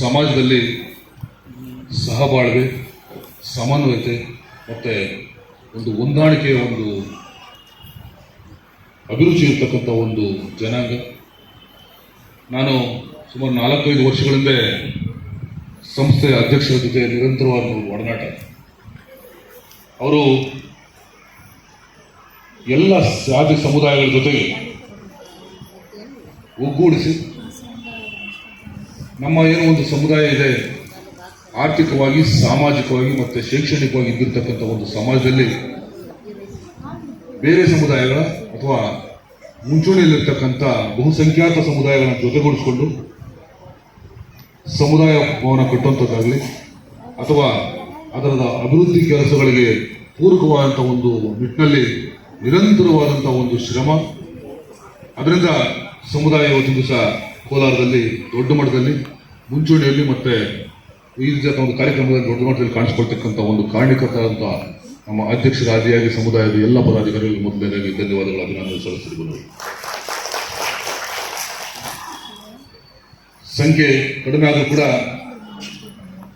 ಸಮಾಜದಲ್ಲಿ ಸಹಬಾಳ್ವೆ, ಸಮನ್ವಯತೆ ಮತ್ತು ಒಂದು ಹೊಂದಾಣಿಕೆಯ ಒಂದು ಅಭಿರುಚಿ ಇರ್ತಕ್ಕಂಥ ಒಂದು ಜನಾಂಗ. ನಾನು ಸುಮಾರು ನಾಲ್ಕೈದು ವರ್ಷಗಳಿಂದ ಸಂಸ್ಥೆಯ ಅಧ್ಯಕ್ಷರ ಜೊತೆ ನಿರಂತರವಾದ ಒಡನಾಟ. ಅವರು ಎಲ್ಲ ಜಾತಿ ಸಮುದಾಯಗಳ ಜೊತೆಗೆ ಒಗ್ಗೂಡಿಸಿ ನಮ್ಮ ಏನೋ ಒಂದು ಸಮುದಾಯ ಇದೆ, ಆರ್ಥಿಕವಾಗಿ, ಸಾಮಾಜಿಕವಾಗಿ ಮತ್ತು ಶೈಕ್ಷಣಿಕವಾಗಿ ಇದ್ದಿರ್ತಕ್ಕಂಥ ಒಂದು ಸಮಾಜದಲ್ಲಿ ಬೇರೆ ಸಮುದಾಯಗಳ ಅಥವಾ ಮುಂಚೂಣಿಯಲ್ಲಿರ್ತಕ್ಕಂಥ ಬಹುಸಂಖ್ಯಾತ ಸಮುದಾಯಗಳನ್ನು ಜೊತೆಗೂಡಿಸಿಕೊಂಡು ಸಮುದಾಯ ಭವನ ಕಟ್ಟುವಂಥದ್ದಾಗಲಿ ಅಥವಾ ಅದರ ಅಭಿವೃದ್ಧಿ ಕೆಲಸಗಳಿಗೆ ಪೂರಕವಾದಂಥ ಒಂದು ನಿಟ್ಟಿನಲ್ಲಿ ನಿರಂತರವಾದಂಥ ಒಂದು ಶ್ರಮ. ಅದರಿಂದ ಸಮುದಾಯ ಒಂದು ದಿವಸ ಕೋಲಾರದಲ್ಲಿ, ದೊಡ್ಡ ಮಟ್ಟದಲ್ಲಿ, ಮುಂಚೂಣಿಯಲ್ಲಿ ಮತ್ತೆ ಈ ರೀತಿಯಾದ ಒಂದು ಕಾರ್ಯಕ್ರಮದಲ್ಲಿ ದೊಡ್ಡ ಮಟ್ಟದಲ್ಲಿ ಕಾಣಿಸ್ಕೊಳ್ತಕ್ಕಂಥ ಒಂದು ಕಾರಣೀಕರ್ತರಂತ ನಮ್ಮ ಅಧ್ಯಕ್ಷರ ಆದಿಯಾಗಿ ಸಮುದಾಯದ ಎಲ್ಲ ಪದಾಧಿಕಾರಿಗಳಿಗೆ ಮೊದಲನೇದಾಗಿ ಧನ್ಯವಾದಗಳು, ಅಭಿನಂದನೆ ಸಲ್ಲಿಸ್ತಿರ್ಬೋದು ಸಂಖ್ಯೆ ಕಡಿಮೆ ಆದರೂ ಕೂಡ